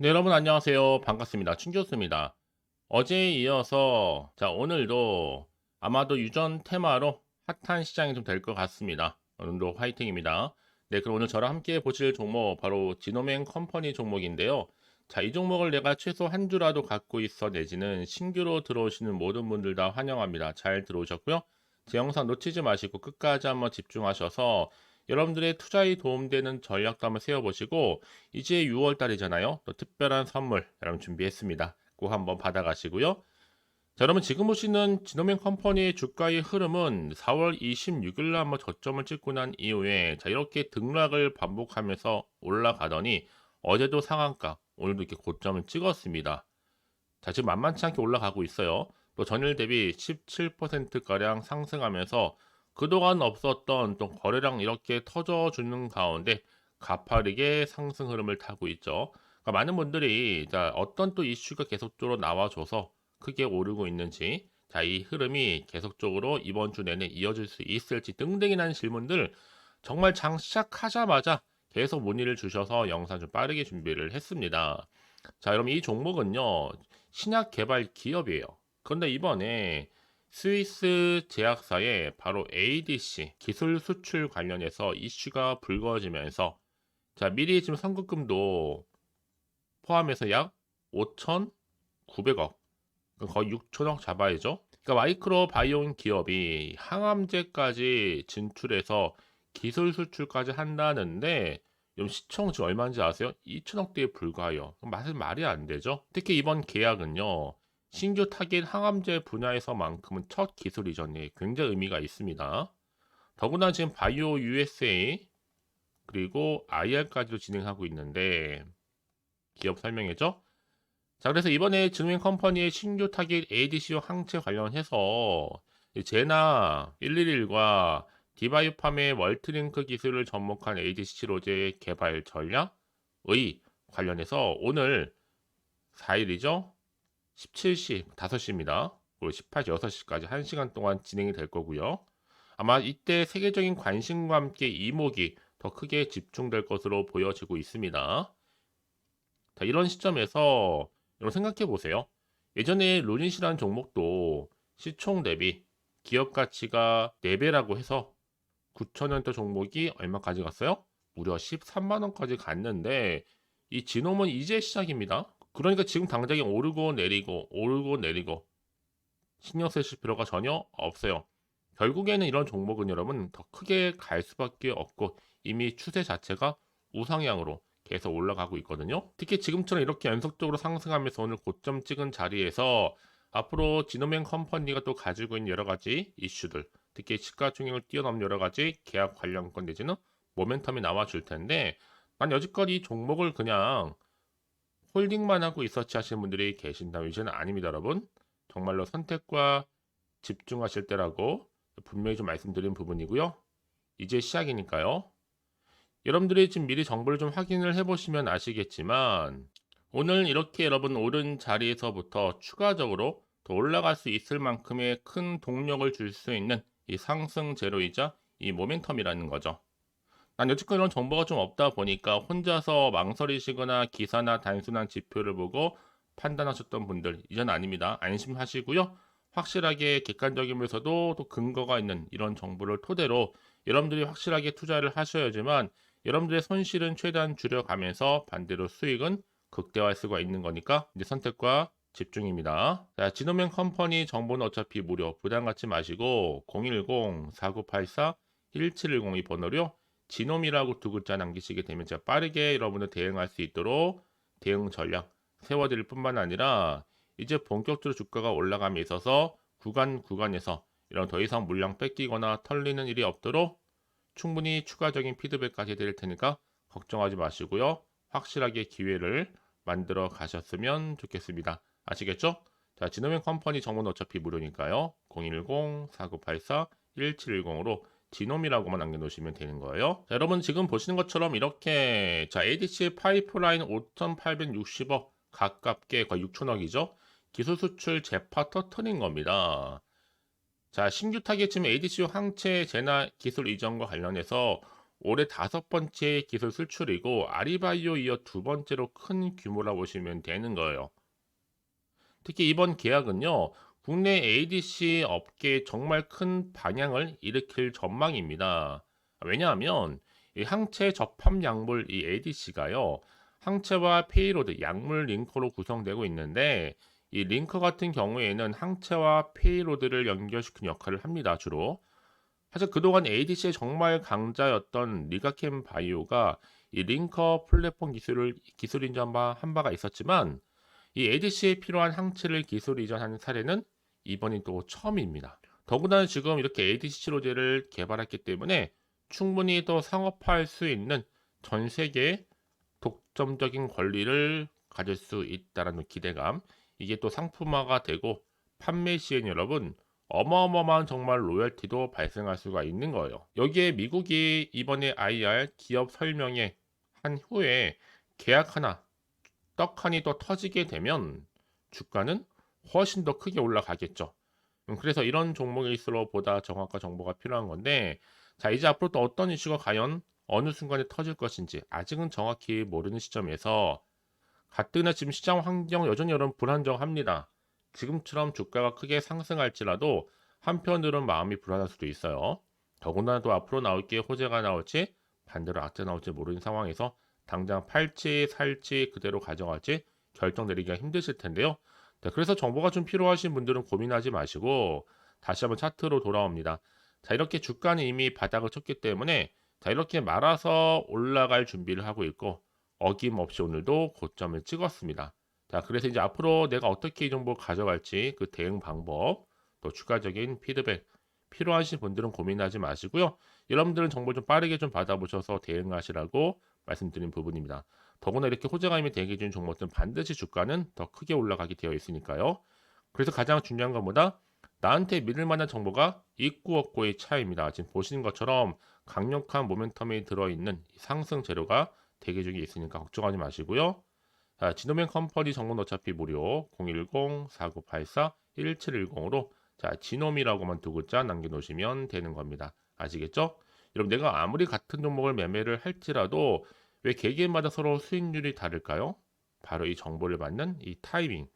네, 여러분 안녕하세요. 반갑습니다. 춘교수입니다. 어제에 이어서 자, 오늘도 아마도 유전 테마로 핫한 시장이 좀 될 것 같습니다. 오늘도 화이팅입니다. 네, 그럼 오늘 저랑 함께 보실 종목 바로 지노맨 컴퍼니 종목인데요. 자, 이 종목을 내가 최소 한 주라도 갖고 있어 내지는 신규로 들어오시는 모든 분들 다 환영합니다. 잘 들어오셨고요. 제 영상 놓치지 마시고 끝까지 한번 집중하셔서 여러분들의 투자에 도움되는 전략도 한번 세워보시고 이제 6월 달이잖아요. 또 특별한 선물 여러분 준비했습니다. 꼭 한번 받아가시고요. 자, 여러분 지금 보시는 지노맨 컴퍼니의 주가의 흐름은 4월 26일 날 한번 저점을 찍고 난 이후에 자 이렇게 등락을 반복하면서 올라가더니 어제도 상한가 오늘도 이렇게 고점을 찍었습니다. 자 지금 만만치 않게 올라가고 있어요. 또 전일 대비 17%가량 상승하면서 그동안 없었던 또 거래량 이렇게 터져주는 가운데 가파르게 상승 흐름을 타고 있죠. 그러니까 많은 분들이 자, 어떤 또 이슈가 계속적으로 나와줘서 크게 오르고 있는지 자, 이 흐름이 계속적으로 이번 주 내내 이어질 수 있을지 등등이라는 질문들 정말 장 시작하자마자 계속 문의를 주셔서 영상 좀 빠르게 준비를 했습니다. 자, 여러분 이 종목은요. 신약 개발 기업이에요. 그런데 이번에 스위스 제약사의 바로 ADC 기술 수출 관련해서 이슈가 불거지면서 자 미리 지금 선급금도 포함해서 약 5,900억 거의 6천억 잡아야죠. 그러니까 마이크로 바이오인 기업이 항암제까지 진출해서 기술 수출까지 한다는데 좀 시총 지금 얼마인지 아세요? 2천억대에 불과해요. 맛은 말이 안 되죠. 특히 이번 계약은요. 신규 타겟 항암제 분야에서만큼은 첫 기술이전에 굉장히 의미가 있습니다. 더구나 지금 바이오 USA 그리고 IR까지도 진행하고 있는데 기업 설명이죠. 자 그래서 이번에 증명 컴퍼니의 신규 타겟 ADCO 항체 관련해서 제나 111과 디바이팜의 월트링크 기술을 접목한 ADC 치료제 개발 전략의 관련해서 오늘 4일이죠. 17시 5시입니다. 그리고 18시 6시까지 1시간 동안 진행이 될 거고요. 아마 이때 세계적인 관심과 함께 이목이 더 크게 집중될 것으로 보여지고 있습니다. 자, 이런 시점에서 여러분 생각해 보세요. 예전에 루닛이라는 종목도 시총 대비 기업 가치가 4배라고 해서 9천원대 종목이 얼마까지 갔어요? 무려 13만원까지 갔는데 이 진홈은 이제 시작입니다. 그러니까 지금 당장에 오르고 내리고 오르고 내리고 신경 쓰실 필요가 전혀 없어요. 결국에는 이런 종목은 여러분 더 크게 갈 수밖에 없고 이미 추세 자체가 우상향으로 계속 올라가고 있거든요. 특히 지금처럼 이렇게 연속적으로 상승하면서 오늘 고점 찍은 자리에서 앞으로 지노맨 컴퍼니가 또 가지고 있는 여러 가지 이슈들, 특히 시가 중행을 뛰어넘는 여러 가지 계약 관련 건 내지는 모멘텀이 나와줄 텐데 난 여지껏 이 종목을 그냥 홀딩만 하고 있었지 하시는 분들이 계신다면 이제는 아닙니다, 여러분. 정말로 선택과 집중하실 때라고 분명히 좀 말씀드린 부분이고요. 이제 시작이니까요. 여러분들이 지금 미리 정보를 좀 확인을 해보시면 아시겠지만 오늘 이렇게 여러분 오른 자리에서부터 추가적으로 더 올라갈 수 있을 만큼의 큰 동력을 줄 수 있는 이 상승 제로이자 이 모멘텀이라는 거죠. 난 여태껏 이런 정보가 좀 없다 보니까 혼자서 망설이시거나 기사나 단순한 지표를 보고 판단하셨던 분들 이전 아닙니다. 안심하시고요. 확실하게 객관적이면서도 또 근거가 있는 이런 정보를 토대로 여러분들이 확실하게 투자를 하셔야지만 여러분들의 손실은 최대한 줄여가면서 반대로 수익은 극대화할 수가 있는 거니까 이제 선택과 집중입니다. 자, 지노맨 컴퍼니 정보는 어차피 무료 부담 갖지 마시고 010-4984-1710 이 번호로 지놈이라고 두 글자 남기시게 되면 제가 빠르게 여러분들 대응할 수 있도록 대응 전략 세워드릴 뿐만 아니라 이제 본격적으로 주가가 올라감에 있어서 구간 구간에서 이런 더 이상 물량 뺏기거나 털리는 일이 없도록 충분히 추가적인 피드백까지 드릴 테니까 걱정하지 마시고요. 확실하게 기회를 만들어 가셨으면 좋겠습니다. 아시겠죠? 자, 지노맨 컴퍼니 정보는 어차피 무료니까요. 010-4984-1710으로 지놈이라고만 남겨놓으시면 되는 거예요. 자, 여러분 지금 보시는 것처럼 이렇게 자 ADC 파이프라인 5,860억 가깝게 거의 6천억이죠. 기술 수출 재파 터트린 겁니다. 자 신규 타겟 지금 ADC 항체 제나 기술 이전과 관련해서 올해 다섯 번째 기술 수출이고 아리바이오 이어 두 번째로 큰 규모라 보시면 되는 거예요. 특히 이번 계약은요. 국내 ADC 업계에 정말 큰 방향을 일으킬 전망입니다. 왜냐하면 이 항체 접합 약물 이 ADC가요. 항체와 페이로드, 약물 링커로 구성되고 있는데 이 링커 같은 경우에는 항체와 페이로드를 연결시키는 역할을 합니다. 주로. 사실 그동안 ADC의 정말 강자였던 리가캠 바이오가 이 링커 플랫폼 기술을 기술 인정한 바, 한 바가 있었지만 이 ADC에 필요한 항체를 기술 이전한 사례는 이번이 또 처음입니다. 더구나 지금 이렇게 ADC 치료제를 개발했기 때문에 충분히 또 상업화할 수 있는 전 세계 독점적인 권리를 가질 수 있다라는 기대감. 이게 또 상품화가 되고 판매 시엔 여러분 어마어마한 정말 로열티도 발생할 수가 있는 거예요. 여기에 미국이 이번에 IR 기업 설명회 한 후에 계약 하나 떡하니 또 터지게 되면 주가는 훨씬 더 크게 올라가겠죠. 음, 그래서 이런 종목일수록 보다 정확한 정보가 필요한 건데 자 이제 앞으로 또 어떤 이슈가 과연 어느 순간에 터질 것인지 아직은 정확히 모르는 시점에서 가뜩이나 지금 시장 환경 여전히 여러분 불안정합니다. 지금처럼 주가가 크게 상승할지라도 한편으로는 마음이 불안할 수도 있어요. 더군다나 또 앞으로 나올 게 호재가 나올지 반대로 악재 나올지 모르는 상황에서 당장 팔지 살지 그대로 가져갈지 결정 내리기가 힘드실 텐데요. 자, 그래서 정보가 좀 필요하신 분들은 고민하지 마시고 다시 한번 차트로 돌아옵니다. 자, 이렇게 주가는 이미 바닥을 쳤기 때문에 자, 이렇게 말아서 올라갈 준비를 하고 있고 어김없이 오늘도 고점을 찍었습니다. 자, 그래서 이제 앞으로 내가 어떻게 이 정보 가져갈지 그 대응 방법, 또 추가적인 피드백 필요하신 분들은 고민하지 마시고요. 여러분들은 정보 좀 빠르게 좀 받아보셔서 대응하시라고 말씀드린 부분입니다. 더구나 이렇게 호재감이 대기 중인 종목들은 반드시 주가는 더 크게 올라가게 되어 있으니까요. 그래서 가장 중요한 것보다 나한테 믿을 만한 정보가 있고 없고의 차이입니다. 지금 보시는 것처럼 강력한 모멘텀이 들어있는 상승 재료가 대기 중에 있으니까 걱정하지 마시고요. 자, 지노맨 컴퍼니 정보는 어차피 무료 010-4984-1710으로 자, 지놈이라고만 두 글자 남겨놓으시면 되는 겁니다. 아시겠죠? 여러분 내가 아무리 같은 종목을 매매를 할지라도 왜 개개인마다 서로 수익률이 다를까요? 바로 이 정보를 받는 이 타이밍.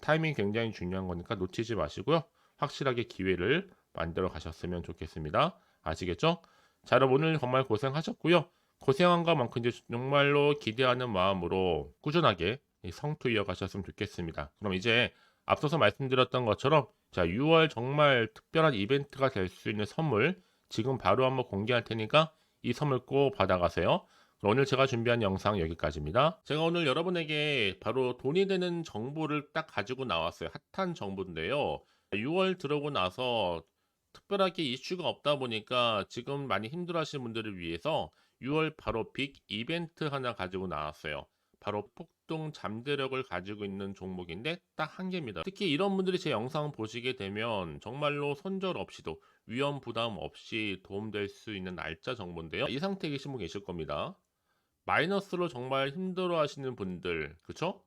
타이밍 굉장히 중요한 거니까 놓치지 마시고요. 확실하게 기회를 만들어 가셨으면 좋겠습니다. 아시겠죠? 자, 여러분 오늘 정말 고생하셨고요. 고생한 것만큼 이제 정말로 기대하는 마음으로 꾸준하게 성투 이어가셨으면 좋겠습니다. 그럼 이제 앞서서 말씀드렸던 것처럼 자 6월 정말 특별한 이벤트가 될 수 있는 선물 지금 바로 한번 공개할 테니까 이 선물 꼭 받아가세요. 오늘 제가 준비한 영상 여기까지입니다. 제가 오늘 여러분에게 바로 돈이 되는 정보를 딱 가지고 나왔어요. 핫한 정보인데요. 6월 들어오고 나서 특별하게 이슈가 없다 보니까 지금 많이 힘들어하시는 분들을 위해서 6월 바로 빅 이벤트 하나 가지고 나왔어요. 바로 폭등 잠재력을 가지고 있는 종목인데 딱 한 개입니다. 특히 이런 분들이 제 영상 보시게 되면 정말로 손절 없이도 위험 부담 없이 도움될 수 있는 날짜 정보인데요. 이 상태에 계신 분 계실 겁니다. 마이너스로 정말 힘들어 하시는 분들, 그쵸?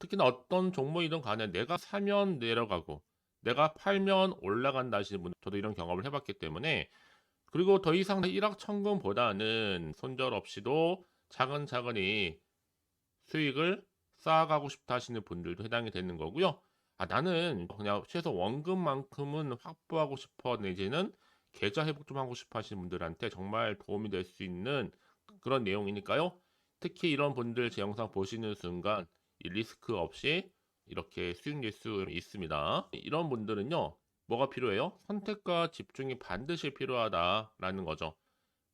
특히나 어떤 종목이든 간에 내가 사면 내려가고 내가 팔면 올라간다 하시는 분, 저도 이런 경험을 해봤기 때문에 그리고 더 이상 일확천금보다는 손절 없이도 차근차근히 수익을 쌓아가고 싶다 하시는 분들도 해당이 되는 거고요. 아, 나는 그냥 최소 원금만큼은 확보하고 싶어 내지는 계좌 회복 좀 하고 싶어 하시는 분들한테 정말 도움이 될 수 있는 그런 내용이니까요. 특히 이런 분들 제 영상 보시는 순간 리스크 없이 이렇게 수익 낼 수 있습니다. 이런 분들은요. 뭐가 필요해요? 선택과 집중이 반드시 필요하다라는 거죠.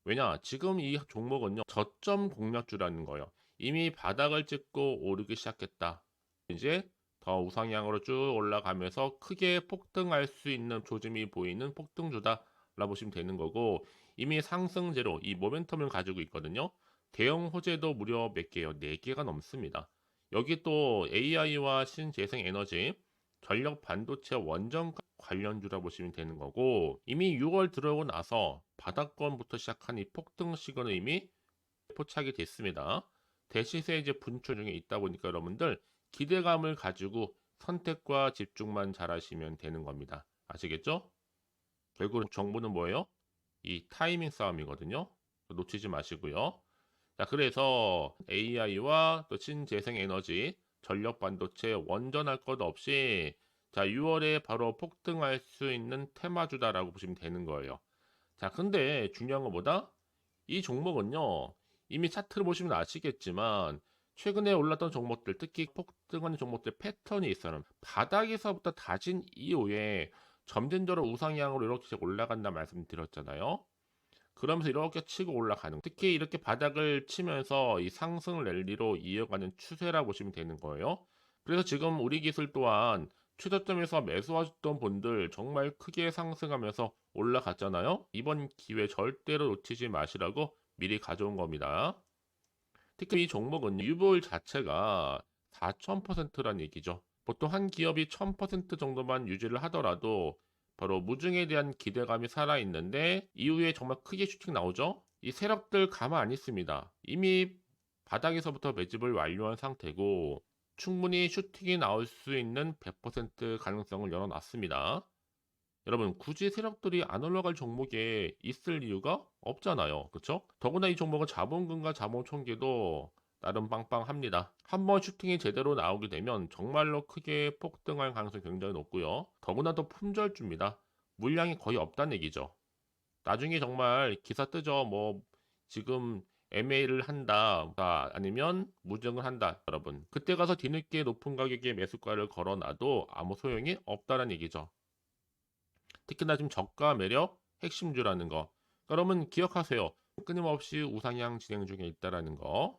왜냐? 지금 이 종목은요. 저점 공략주라는 거예요. 이미 바닥을 찍고 오르기 시작했다. 이제 더 우상향으로 쭉 올라가면서 크게 폭등할 수 있는 조짐이 보이는 폭등주다. 라 보시면 되는 거고 이미 상승제로 이 모멘텀을 가지고 있거든요. 대형 호재도 무려 몇 개요? 4개가 넘습니다. 여기 또 AI와 신재생 에너지, 전력 반도체 원전 관련주라 보시면 되는 거고 이미 6월 들어오고 나서 바닥권부터 시작한 이 폭등 시그널 이미 포착이 됐습니다. 대시세 이제 분출 중에 있다 보니까 여러분들 기대감을 가지고 선택과 집중만 잘하시면 되는 겁니다. 아시겠죠? 결국은 정보는 뭐예요? 이 타이밍 싸움이거든요. 놓치지 마시고요. 자, 그래서 AI와 또 신재생 에너지, 전력 반도체 원전할 것 없이 자, 6월에 바로 폭등할 수 있는 테마주다라고 보시면 되는 거예요. 자, 근데 중요한 것보다 이 종목은요, 이미 차트를 보시면 아시겠지만, 최근에 올랐던 종목들, 특히 폭등하는 종목들 패턴이 있어요. 바닥에서부터 다진 이후에 점진적으로 우상향으로 이렇게 올라간다 말씀드렸잖아요. 그러면서 이렇게 치고 올라가는 특히 이렇게 바닥을 치면서 이 상승 랠리로 이어가는 추세라 보시면 되는 거예요. 그래서 지금 우리 기술 또한 최저점에서 매수하셨던 분들 정말 크게 상승하면서 올라갔잖아요. 이번 기회 절대로 놓치지 마시라고 미리 가져온 겁니다. 특히 이 종목은 유볼 자체가 4,000%란 얘기죠. 보통 한 기업이 1000% 정도만 유지를 하더라도 바로 무중에 대한 기대감이 살아있는데 이후에 정말 크게 슈팅 나오죠. 이 세력들 가만 안 있습니다. 이미 바닥에서부터 매집을 완료한 상태고 충분히 슈팅이 나올 수 있는 100% 가능성을 열어놨습니다. 여러분 굳이 세력들이 안 올라갈 종목에 있을 이유가 없잖아요. 그렇죠? 더구나 이 종목은 자본금과 자본 총계도 나름 빵빵합니다. 한번 슈팅이 제대로 나오게 되면 정말로 크게 폭등할 가능성이 굉장히 높고요. 더구나 더 품절주입니다. 물량이 거의 없다는 얘기죠. 나중에 정말 기사 뜨죠. 뭐 지금 MA를 한다 아, 아니면 무증을 한다 여러분 그때 가서 뒤늦게 높은 가격에 매수가를 걸어놔도 아무 소용이 없다는 얘기죠 특히나 지금 저가 매력 핵심주라는 거 여러분 기억하세요 끊임없이 우상향 진행 중에 있다라는 거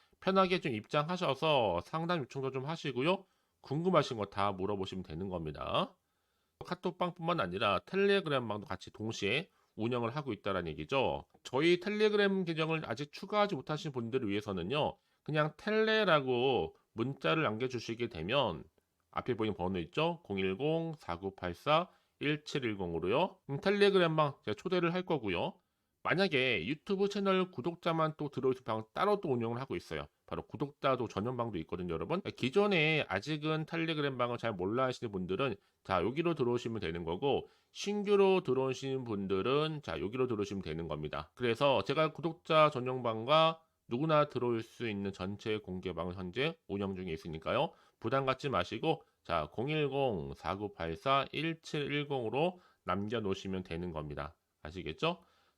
편하게 좀 입장하셔서 상담 요청도 좀 하시고요. 궁금하신 거 다 물어보시면 되는 겁니다. 카톡방뿐만 아니라 텔레그램방도 같이 동시에 운영을 하고 있다는 얘기죠. 저희 텔레그램 계정을 아직 추가하지 못하신 분들을 위해서는요. 그냥 텔레라고 문자를 남겨주시게 되면 앞에 보이는 번호 있죠? 010-4984-1710으로요. 텔레그램방 제가 초대를 할 거고요. 만약에 유튜브 채널 구독자만 또 들어오실 방 따로 또 운영을 하고 있어요. 바로 구독자도 전용방도 있거든요, 여러분. 기존에 아직은 텔레그램 방을 잘 몰라 하시는 분들은 자, 여기로 들어오시면 되는 거고 신규로 들어오시는 분들은 자, 여기로 들어오시면 되는 겁니다. 그래서 제가 구독자 전용방과 누구나 들어올 수 있는 전체 공개방을 현재 운영 중에 있으니까요. 부담 갖지 마시고 자, 010-4984-1710으로 남겨 놓으시면 되는 겁니다. 아시겠죠?